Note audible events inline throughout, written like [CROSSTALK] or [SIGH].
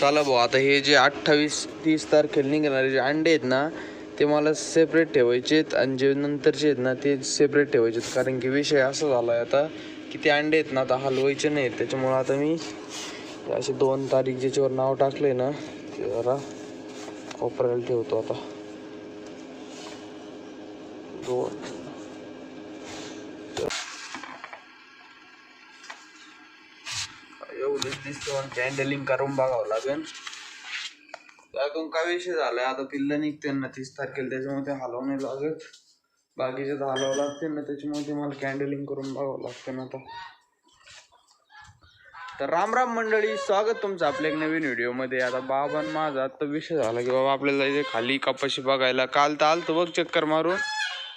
चला भाऊ आता हे जे अठ्ठावीस तीस तारखेला निघणारे जे अंडे आहेत ना ते मला सेपरेट ठेवायचे आहेत आणि जे नंतरचे आहेत ना ते सेपरेट ठेवायचे आहेत. कारण की विषय असा झाला आहे आता की ते अंडे आहेत ना आता हलवायचे नाहीत. त्याच्यामुळं आता मी असे दोन तारीख ज्याच्यावर नाव टाकलं आहे ना ते जरा कोपऱ्याला ठेवतो आता. दोन दिसतं कॅन्डलिंग करून बघावं लागेल. त्यातून काय विषय झालाय? आता पिल्लं निघते ना तीस तारखेला त्याच्यामुळे ते हलवून नाही लागत. बाकीचे तर हलवावं लागते ना त्याच्यामुळे ते मला कॅन्डलिंग करून बघावं लागतं ना आता. तर राम राम मंडळी स्वागत तुमचं आपल्या एक नवीन व्हिडिओमध्ये. आता बाबां माझा आता विषय झाला की बाबा आपल्याला इथे खाली कपाशी बघायला. काल तर आलतो बघ चक्कर मारून.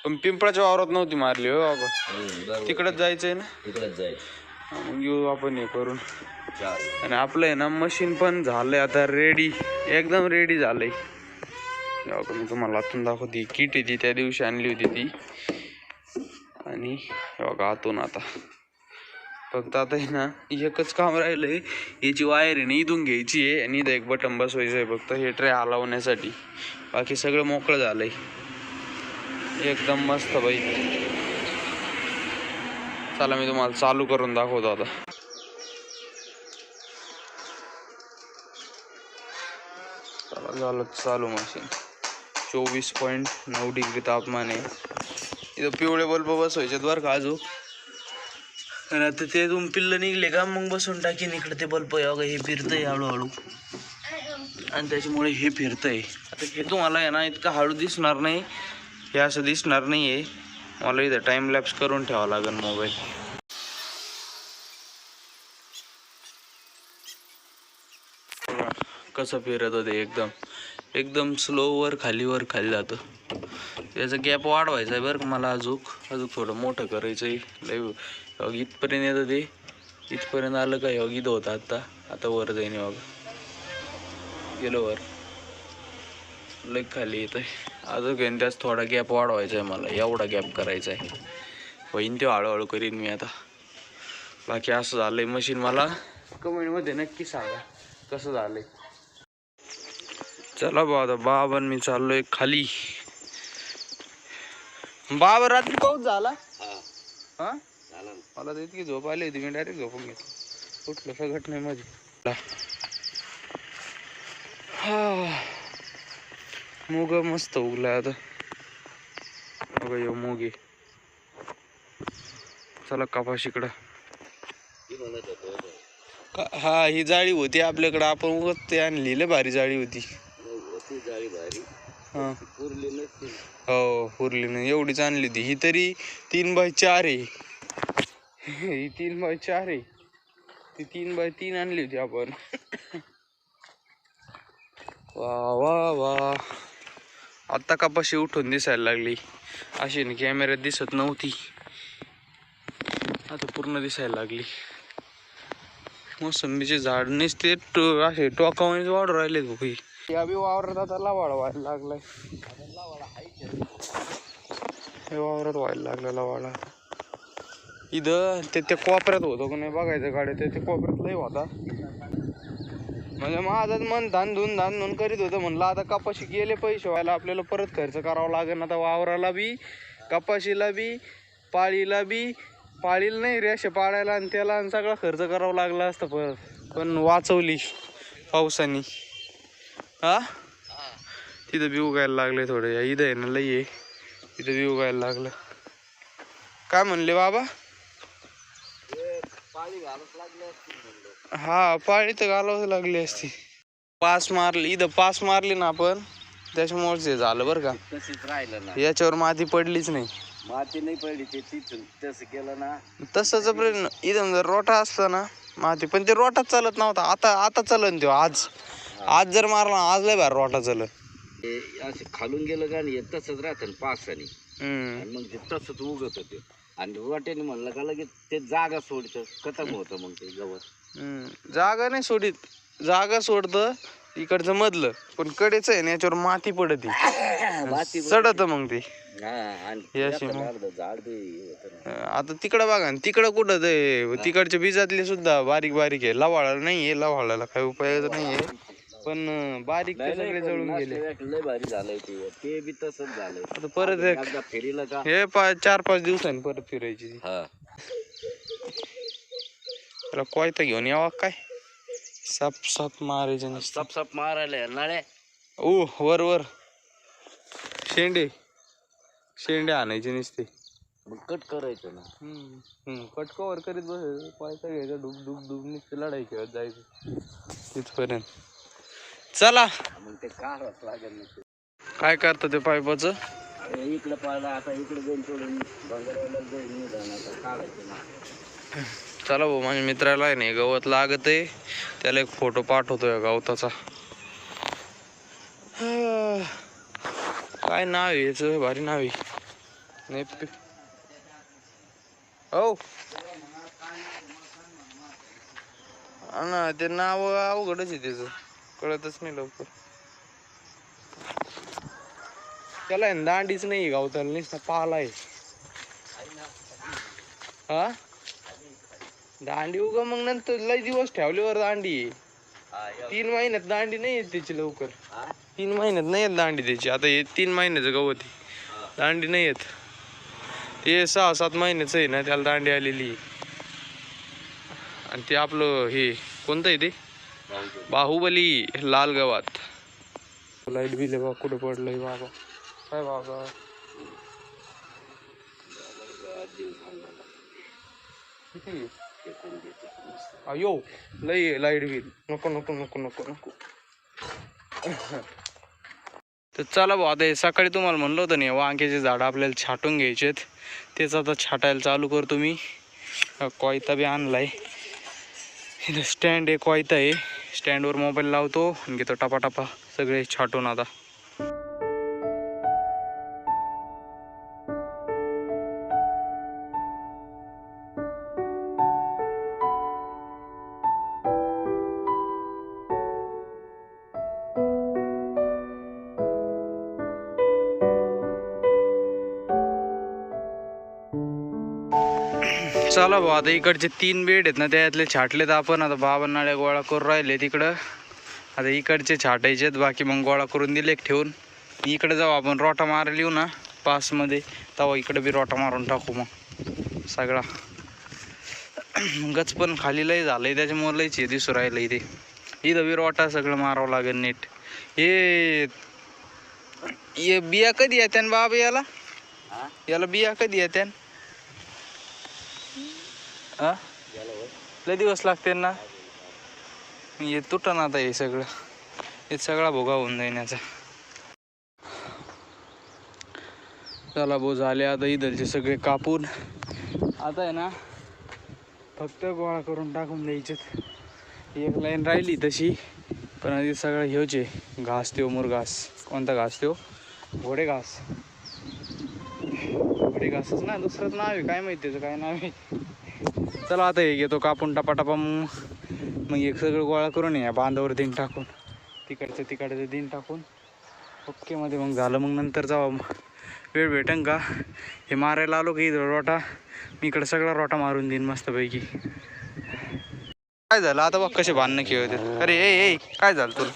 पण पिंपळाच्या वावरात नव्हती मारली हो बाबा. तिकडच जायचंय ना? इकडेच जायचं. मग येऊ आपण हे करून. आणि आपलं आहे ना मशीन पण झालंय आता रेडी एकदम रेडी झालंय. मी तुम्हाला आतून दाखवते. किट आहे त्या दिवशी आणली होती ती. आणि हे बघा आतून आता. फक्त आता आहे ना एकच काम राहिलंय. याची वायर आहे ना इथून घ्यायची आहे. आणि इथं एक बटन बसवायचं आहे फक्त हे ट्रे हलवण्यासाठी. बाकी सगळं मोकळं झालंय. एकदम मस्त बाई चला मी तुम्हाला चालू करून दाखवतो आता. झालं चालू मशीन चोवीस पॉईंट नऊ डिग्री तापमान आहे. इथं पिवळे बल्ब बसवायचे बरं का अजून. आणि आता ते तुम पिल्लं निघले का मग बसून टाकीन इकडे ते बल्ब. बघा हे फिरतंय हळूहळू. आणि त्याच्यामुळे हे फिरतंय. आता हे तुम्हाला आहे ना इतकं हळू दिसणार नाही. हे असं दिसणार नाही आहे मला इथं टाईम लॅप्स करून ठेवावं लागेल मोबाईल बघा, कसं फिरत होते एकदम एकदम स्लो वर खाली वर जातं. त्याचा गॅप वाढवायचा आहे बरं मला अजून अजून थोडं मोठं करायचं आहे लय योग इथपर्यंत येतं ते इथपर्यंत आलं का योग इथं होतं आत्ता आता वर जाईन योग गेलो वर. लय खाली येत आहे अजून घेऊन त्याच थोडा गॅप वाढवायचा आहे मला. एवढा गॅप करायचा आहे. होईन ते हळूहळू करीन मी आता. बाकी असं झालं आहे मशीन मला. कमेंटमध्ये नक्की सांगा कसं झालं आहे चला बा आता बाबा मी चाललोय खाली. बाबा रात्री पाऊस झाला? हा. हा? मला तर इतकी झोप आली होती मी डायरेक्ट झोपून घेतो उठलं सगळं नाही मध्ये हा. मुग मस्त उगलाय आता. बघा यो मुगे. चला कपाशीकडं ती म्हणत होतो. का- हा ही जाळी होती आपल्याकडं. आपण उगत ते आणली लय भारी जाळी होती. भारी. हा. पुरली हो पुरली एवढीच आणली होती ही तरी तीन बाय चार आहे. ही तीन बाय चार आहे. ती तीन बाय तीन आणली होती आपण. वा वा वा. आता कपाशी उठून दिसायला लागली. अशी ना कॅमेऱ्यात दिसत नव्हती. आता पूर्ण दिसायला लागली. मोसंबीचे झाड नुसते टो- असे टोकावणे वाढू राहिले भाई या बी वावरात आता लावाड व्हायला लागलाय. हे वावरात व्हायला लागलं लवाडा. इथं ते त्या कोपऱ्यात होतो का नाही बघायचं गाड्या ते ते कोपऱ्यात लय होता. म्हणजे माझं मन धान धुन धान धुन करीत होतं. म्हणलं आता कपाशी गेले पैसे व्हायला. आपल्याला परत खर्च करावा लागेल आता वावराला बी कपाशीला बी पाळीला बी. पाळीला नाही रेषे पाळायला आणि त्याला आणि सगळा खर्च करावा लागला असतं. परत पण वाचवली पावसाने. हा? तिथं बी उगायला लागले थोडे. या इथं आहे ना लई आहे. तिथं बी उगायला लागलं. काय म्हणले बाबा? हा पाळी तर घालावं लागली असती. पास मारली. इथं पास मारली ना आपण त्याच्यामुळेच हे झालं बरं का. तशीच राहिलं ना. याच्यावर माती पडलीच नाही. माती नाही पडली ते तिथून तसं केलं ना. तसंच प्रश्न इथं जर रोटा असता ना माती. पण ते रोटाच चालत नव्हता. आता आता चलन तो आज. आज जर मारला आज लय भारी रोटा चलन ते असं खालून गेलं का नाही तसंच राहतं पावसाने हम्म. आणि मग ते तसंच उगत होते. आणि वाट्याने म्हणलं का लगेच ते जागा सोडतं खतम होतं मग ते गवत हम्म. जागा नाही सोडीत. जागा सोडतं इकडचं मधलं. पण कडेच आहे ना याच्यावर माती पडती [COUGHS] माती सडत मग ते. आणि आता तिकडं बघा ना तिकडं कुठं ते तिकडच्या बीजातले सुद्धा बारीक बारीक आहे. लवाळा नाहीये लवाळाला काही उपयोग नाहीये पण बारीक ते सगळे जळून गेले. लय भारी झालंय ते. ते बी तसंच झालंय. आता परत एक एकदा फेरीला का हे पाच चार पाच दिवसांनी परत फिरायची. ती. हा त्याला कोयता घेऊन यावा काय? साप साप मारायचे नुसतं. सप सप मारायला नाळे ओ वर वर. शेंडे. शेंडे आणायचे नुसते. मग कट करायचं ना. कटकावर करीत बसायचं. कोयता घ्यायचा डुब डुब डुब नुसते लढाई खेळत जायचं. तिथपर्यंत चला. मग ते लागेल. काय करतं ते पाईपाचं इकडे आता इकडे सोडून. चला भाऊ माझ्या मित्राला आहे नाही गवत लागत आहे त्याला एक फोटो पाठवतोय गवताचा. काय नाव आहे याचं? भारी नाव आहे. हा ना ते नाव अवघडच आहे त्याचं. कळतच नाही लवकर. त्याला आहे ना दांडीच नाही गावताला नुसता पाला आहे. हा? दांडी उगा मग नंतर लय दिवस ठेवल्यावर दांडी. आहे. तीन महिन्यात दांडी नाही येत त्याची लवकर. तीन महिन्यात नाही येत दांडी त्याची. आता हे तीन महिन्याचं गवत आहे. दांडी नाही येत. ते सहा सात महिन्याचं आहे ना त्याला दांडी आलेली आहे. आणि ते आपलं हे कोणतं आहे ते? बाहुबली लाल गवात. लाइट बिल आहे बा कुठं पडलंय बाबा? काय बाबा? किती? अयो लई लाइट बिल. नको नको नको नको नको. तर चला भाऊ आता सकाळी तुम्हाला म्हणलं होतं नाही वांग्याचे झाडं आपल्याला छाटून घ्यायचेत. तेच आता छाटायला चालू करतो मी. कोयता बी आणलाय. स्टँड आहे कोयता आहे. स्टँडवर मोबाईल लावतो आणि घेतो टपा टपा सगळे छाटून आता. चला भाऊ आता इकडचे तीन बेड आहेत ना त्यातले छाटलेत आपण. आता बाबा नाळे गोळा करून राहिले तिकडं. आता इकडचे छाटायचे आहेत बाकी मग गोळा करून दिले ठेवून. इकडे जाऊ आपण रोटा मारायला येऊ ना पासमध्ये. तेव्हा इकडे बी रोटा मारून टाकू मग सगळा. गच पण खाली लय झालंय त्याच्यामुळे लयच आहे दिसू राहिलं इथे. इथं बी रोटा सगळं मारावं लागेल नीट. हे बिया कधी येत्यान बाबा याला? याला बिया कधी येत्यान? हां? लय दिवस लागते ना? हे तुटन आता हे सगळं. हे सगळा भोगा होऊन जाईन याचा. चला भाऊ झाले आता इधरचे सगळे कापून. आता आहे ना फक्त गोळा करून टाकून द्यायचे एक लाईन राहिली तशी पण आधी सगळं घेऊचे घास घास त्यो मुरघास. कोणता घास देऊ घोडे घास. घोडे घासच ना दुसरंच नाव आहे. काय माहिती त्याचं काय नाव आहे? चला आता हे घेतो कापून टपाटपा मग मग एक सगळं गोळा करून या बांधावर दिन टाकून. तिकडचं तिकडचं दिन टाकून. ओके मध्ये मग झालं. मग नंतर जावा मग वेळ भेटन का? हे मारायला आलो की इथं रोटा? मी इकडं सगळा रोटा मारून देईन मस्तपैकी. काय झालं? आता बघ कसे भांडणं खेळते अरे ए ए काय झालं तुला?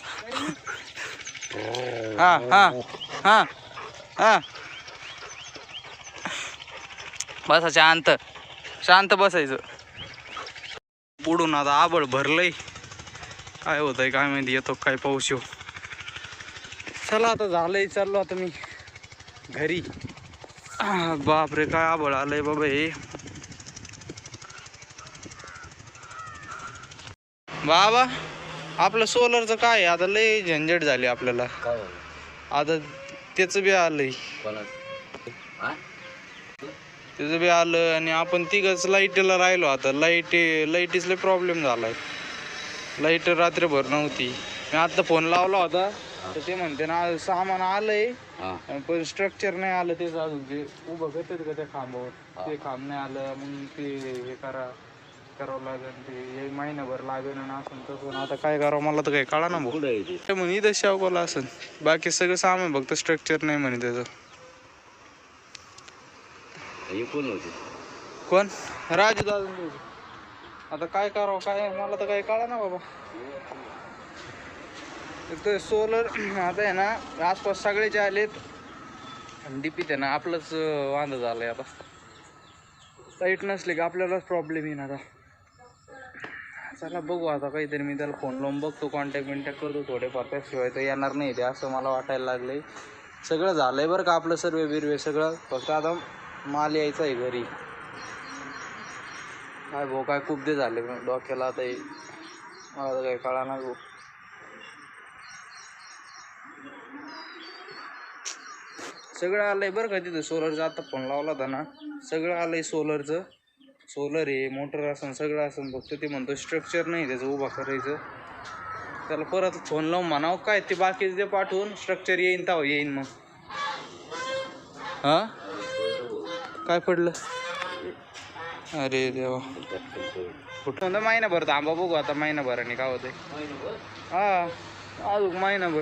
हा हा हा हा. बसा शांत. शांत बसायचं. पुढून आता आबळ भरलंय. काय होतंय काय माहिती येतो काय पाऊस येऊ. चला आता झालंय चाललो आता मी घरी. बापरे काय आबळ आलंय बाबा हे. बाबा आपलं सोलरचं काय? आता लय झंझट झाली आपल्याला? आता त्याचं बी आलंय? त्याचं बी आलं आणि आपण तिघच लाईटीला राहिलो आता. लाइट लाईटीसला प्रॉब्लेम झालाय. लाइट रात्रभर नव्हती. मी आता फोन लावला होता. तर ते म्हणते ना सामान आलंय. पण स्ट्रक्चर नाही आलं तेच अजून. ते उभं करतात का त्या खांबावर? ते खांब नाही आलं. मग ते हे करा करावं लागेल ते हे महिनाभर लागेल आणि असं तसं. आता काय करावं मला तर काही कळा ना भाऊ आहे म्हणे इथं शावकोला असेल बाकी सगळं सामान फक्त स्ट्रक्चर नाही म्हणे त्याचं. हे कोण होते? कोण? राजू दादा आता काय करावं काय मला तर काही कळा ना बाबा. एक तर सोलर आता आहे ना आसपास सगळेचे आलेत. डीपीत आहे ना आपलंच अं, झालं झालंय आता. लाइट नसले की आपल्यालाच प्रॉब्लेम येईन आता. चला बघू आता काहीतरी मी त्याला फोन लावून बघतो कॉन्टॅक्ट बिंटॅक्ट करतो थोडेफार. त्याशिवाय तर येणार नाही ते असं मला वाटायला लागलंय. सगळं झालंय बरं का आपलं सर्वे बिरवे सगळं. फक्त आता माल यायचा आहे घरी. काय भाऊ काय खूप दे झाले डोक्याला आता मला तर काही कळा ना भाऊ. सगळं आलंय बरं का तिथं सोलरचं. आता फोन लावला होता ना. सगळं आलंय सोलरचं. सोलर आहे मोटर असन सगळं असन. फक्त ते म्हणतो स्ट्रक्चर नाही त्याचं उभा करायचं. त्याला परत फोन लावून म्हणावं काय ते बाकीचं ते पाठवून. स्ट्रक्चर येईन तेव्हा येईन मग. हां? काय पडलं? अरे देवा. कुठं? म्हणतं महिनाभर आंबा बघू आता महिनाभराने काय होतंय. हा अजून महिनाभर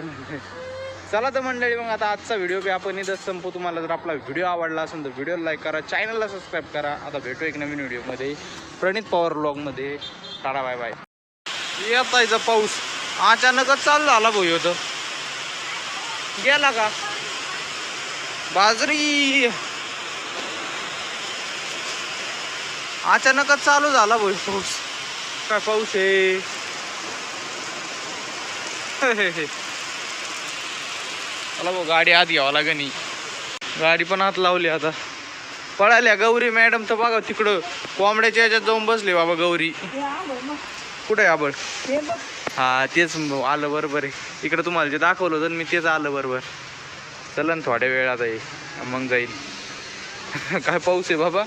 चला तर मंडळी मग आता आजचा व्हिडिओ बी आपण इथंच संपू तुम्हाला जर आपला व्हिडिओ आवडला असेल तर व्हिडिओ लाईक करा चॅनलला सबस्क्राईब करा. आता भेटू एक नवीन व्हिडिओमध्ये प्रणित पॉवर ब्लॉगमध्ये टाटा बाय बाय येतायचा पाऊस. अचानकच चालू झाला भाऊ होतं गेला का? बाजरी. अचानकच चालू झाला भाऊ पाऊस. काय पाऊस आहे? चला भाऊ गाडी आत घ्यावं लागेल. गाडी पण आत लावली आता. पळाल्या गौरी मॅडम तर बघा तिकडं कोंबड्याच्या याच्यात जाऊन बसले बाबा गौरी. कुठे आहे आबळ? हा तेच आलं बरोबर आहे. इकडं तुम्हाला जे दाखवलं होतं मी तेच आलं बरोबर. चला ना थोड्या वेळात आहे मग जाईल. [LAUGHS] काय पाऊस आहे बाबा?